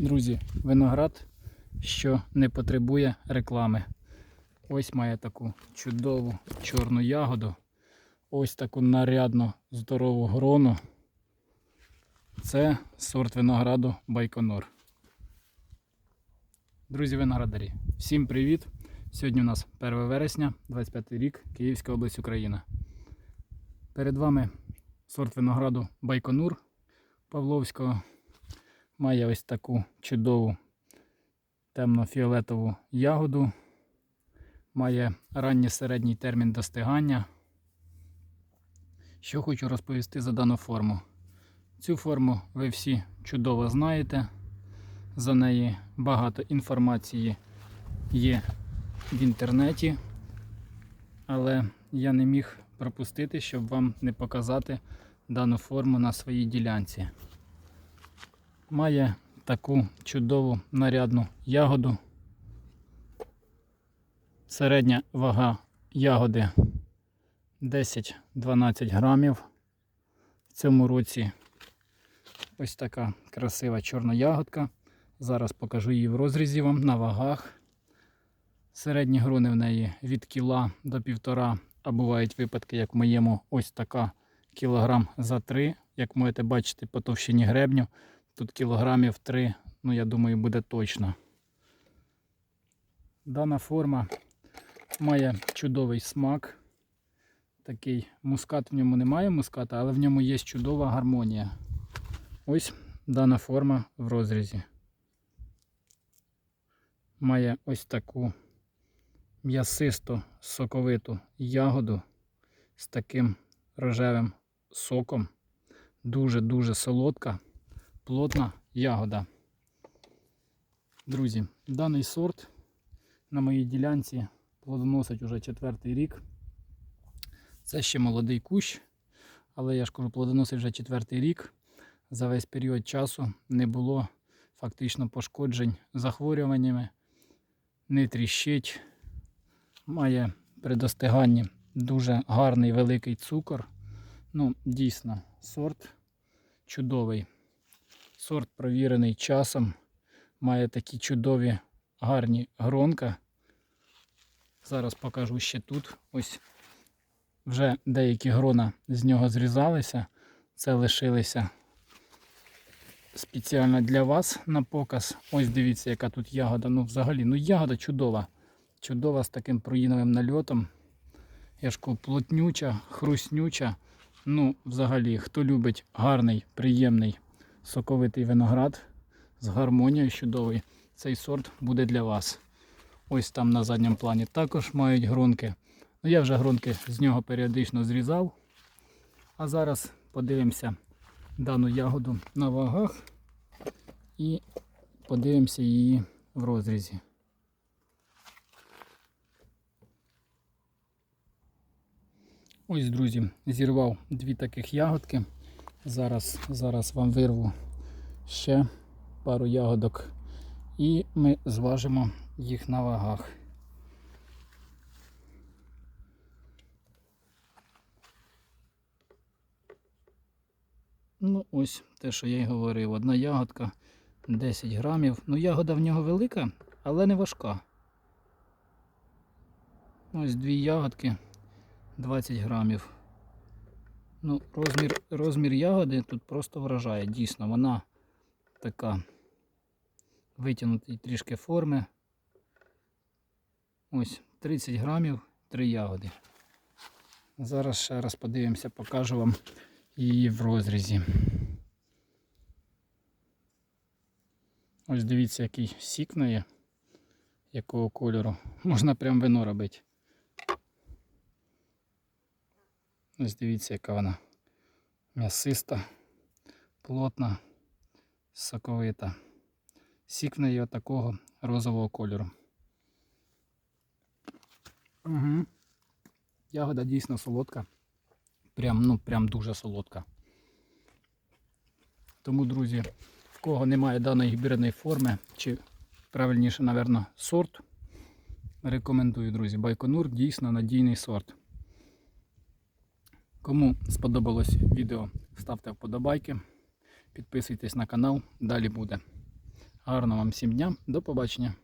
Друзі, виноград, що не потребує реклами. Ось має таку чудову чорну ягоду. Ось таку нарядну здорову грону. Це сорт винограду Байконур. Друзі виноградарі, всім привіт! Сьогодні у нас 1 вересня, 25 рік, Київська область Україна. Перед вами сорт винограду Байконур Павловського. Має ось таку чудову темно-фіолетову ягоду. Має ранній середній термін достигання. Що хочу розповісти за дану форму. Цю форму ви всі чудово знаєте. За неї багато інформації є в інтернеті, але я не міг пропустити, щоб вам не показати дану форму на своїй ділянці. Має таку чудову нарядну ягоду. Середня вага ягоди 10-12 грамів. В цьому році ось така красива чорна ягодка. Зараз покажу її в розрізі вам на вагах. Середні грони в неї від кіла до півтора, а бувають випадки, як в моєму, ось така кілограм за три. Як можете бачити по товщині гребню, тут кілограмів 3, ну я думаю, буде точно. Дана форма має чудовий смак. Такий мускат в ньому немає муската, але в ньому є чудова гармонія. Ось дана форма в розрізі. Має ось таку м'ясисто соковиту ягоду з таким рожевим соком. Дуже-дуже солодка, плотна ягода. Друзі, даний сорт на моїй ділянці плодоносить уже четвертий рік. Це ще молодий кущ, але я ж кажу, плодоносить вже четвертий рік. За весь період часу не було фактично пошкоджень захворюваннями, не тріщить, має при достиганні дуже гарний великий цукор. Ну, дійсно, сорт чудовий. Сорт провірений часом, має такі чудові гарні гронка. Зараз покажу ще тут. Ось вже деякі грона з нього зрізалися. Це лишилися спеціально для вас на показ. Ось дивіться, яка тут ягода. Ну, взагалі, ну ягода чудова. Чудова з таким проїновим нальотом. Я ж кажу, плотнюча, хруснюча. Ну, взагалі, хто любить гарний, приємний соковитий виноград з гармонією чудовий, цей сорт буде для вас. Ось там на задньому плані також мають гронки. Ну, я вже гронки з нього періодично зрізав. А зараз подивимося дану ягоду на вагах і подивимося її в розрізі. Ось, друзі, зірвав дві таких ягодки. Зараз, зараз вам вирву ще пару ягодок і ми зважимо їх на вагах. Ну, ось те, що я й говорив. Одна ягодка 10 грамів. Ну, ягода в нього велика, але не важка. Ось дві ягодки 20 грамів. Ну, розмір, розмір ягоди тут просто вражає. Дійсно, вона така витягнутої трішки форми. Ось 30 грамів, 3 ягоди. Зараз ще раз подивимося, покажу вам її в розрізі. Ось дивіться, який сік в неї, якого кольору. Можна прям вино робити. Ось дивіться, яка вона м'ясиста, плотна, соковита. Сік в неї такого розового кольору. Угу. Ягода дійсно солодка. Прям, ну, прям дуже солодка. Тому, друзі, в кого немає даної гібридної форми, чи правильніше, напевно, сорт, рекомендую, друзі. Байконур дійсно надійний сорт. Кому сподобалось відео, ставте вподобайки, підписуйтесь на канал, далі буде. Гарного вам всім дня. До побачення.